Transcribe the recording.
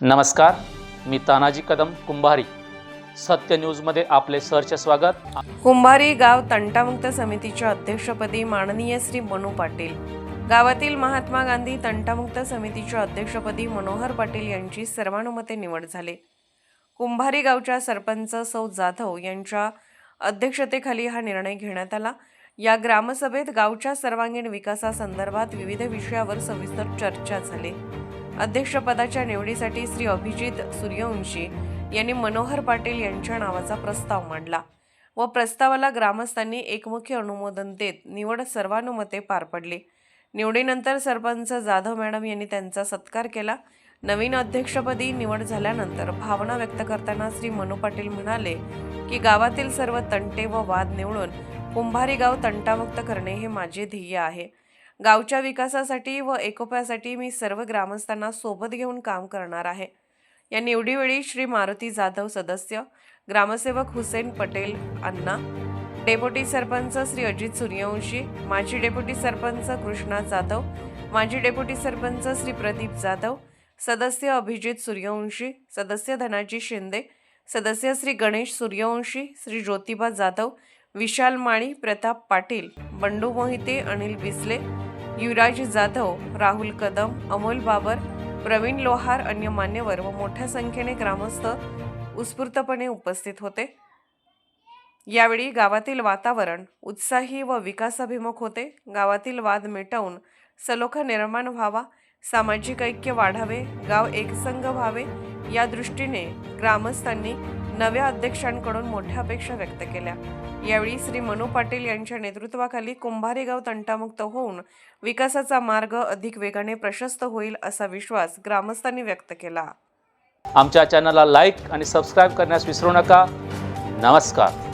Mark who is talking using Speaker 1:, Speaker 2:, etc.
Speaker 1: नमस्कार मी तानाजी कदम कुंभारी. सत्य न्यूजमध्ये आपले सरचे स्वागत.
Speaker 2: कुंभारी गाव तंटामुक्त समितीच्या अध्यक्षपदी माननीय श्री मनू पाटील. गावातील महात्मा गांधी तंटामुक्त समितीच्या अध्यक्षपदी मनोहर पाटील यांची सर्वानुमते निवड झाली. कुंभारी गावच्या सरपंच सौ जाधव यांच्या अध्यक्षतेखाली हा निर्णय घेण्यात आला. या ग्रामसभेत गावच्या सर्वांगीण विकासासंदर्भात विविध विषयावर सविस्तर चर्चा झाली. अध्यक्षपदाच्या निवडीसाठी श्री अभिजित सूर्यवंशी यांनी मनोहर पाटील यांच्या नावाचा प्रस्ताव मांडला व प्रस्तावाला ग्रामस्थांनी एकमुखी अनुमोदन देत निवड सर्वानुमते पार पडली. निवडीनंतर सरपंच जाधव मॅडम यांनी त्यांचा सत्कार केला. नवीन अध्यक्षपदी निवड झाल्यानंतर भावना व्यक्त करताना श्री मनू पाटील म्हणाले की गावातील सर्व तंटे व वाद निवडून कुंभारी गाव तंटामुक्त करणे हे माझे ध्येय आहे. गावच्या विकासासाठी व एकोप्यासाठी मी सर्व ग्रामस्थांना सोबत घेऊन काम करणार आहे. या निवडीवेळी श्री मारुती जाधव सदस्य ग्रामसेवक हुसेन पटेल अण्णा डेप्युटी सरपंच श्री अजित सूर्यवंशी माजी डेप्युटी सरपंच कृष्णा जाधव माजी डेप्युटी सरपंच श्री प्रदीप जाधव सदस्य अभिजित सूर्यवंशी सदस्य धनाजी शिंदे सदस्य श्री गणेश सूर्यवंशी श्री ज्योतिबा जाधव विशाल माळी प्रताप पाटील बंडू मोहिते अनिल बिसले युवराज जाधव राहुल कदम अमोल बाबर प्रवीण लोहार अन्य मान्यवर व मोठ्या संख्येने ग्रामस्थ उत्स्फूर्तपणे उपस्थित होते. यावेळी गावातील वातावरण उत्साही व विकासाभिमुख होते. गावातील वाद मिटवून सलोखा निर्माण व्हावा सामाजिक ऐक्य वाढावे गाव एकसंघ व्हावे या दृष्टीने ग्रामस्थांनी नव्या अध्यक्षांकडून मोठ्या अपेक्षा व्यक्त केल्या. यावेळी श्री मनू पाटील यांच्या नेतृत्वाखाली कुंभारी गाव तंटामुक्त होऊन विकासाचा मार्ग अधिक वेगाने प्रशस्त होईल असा विश्वास ग्रामस्थांनी व्यक्त केला.
Speaker 1: आमच्या चॅनलला लाईक आणि सबस्क्राईब करण्यास विसरू नका. नमस्कार.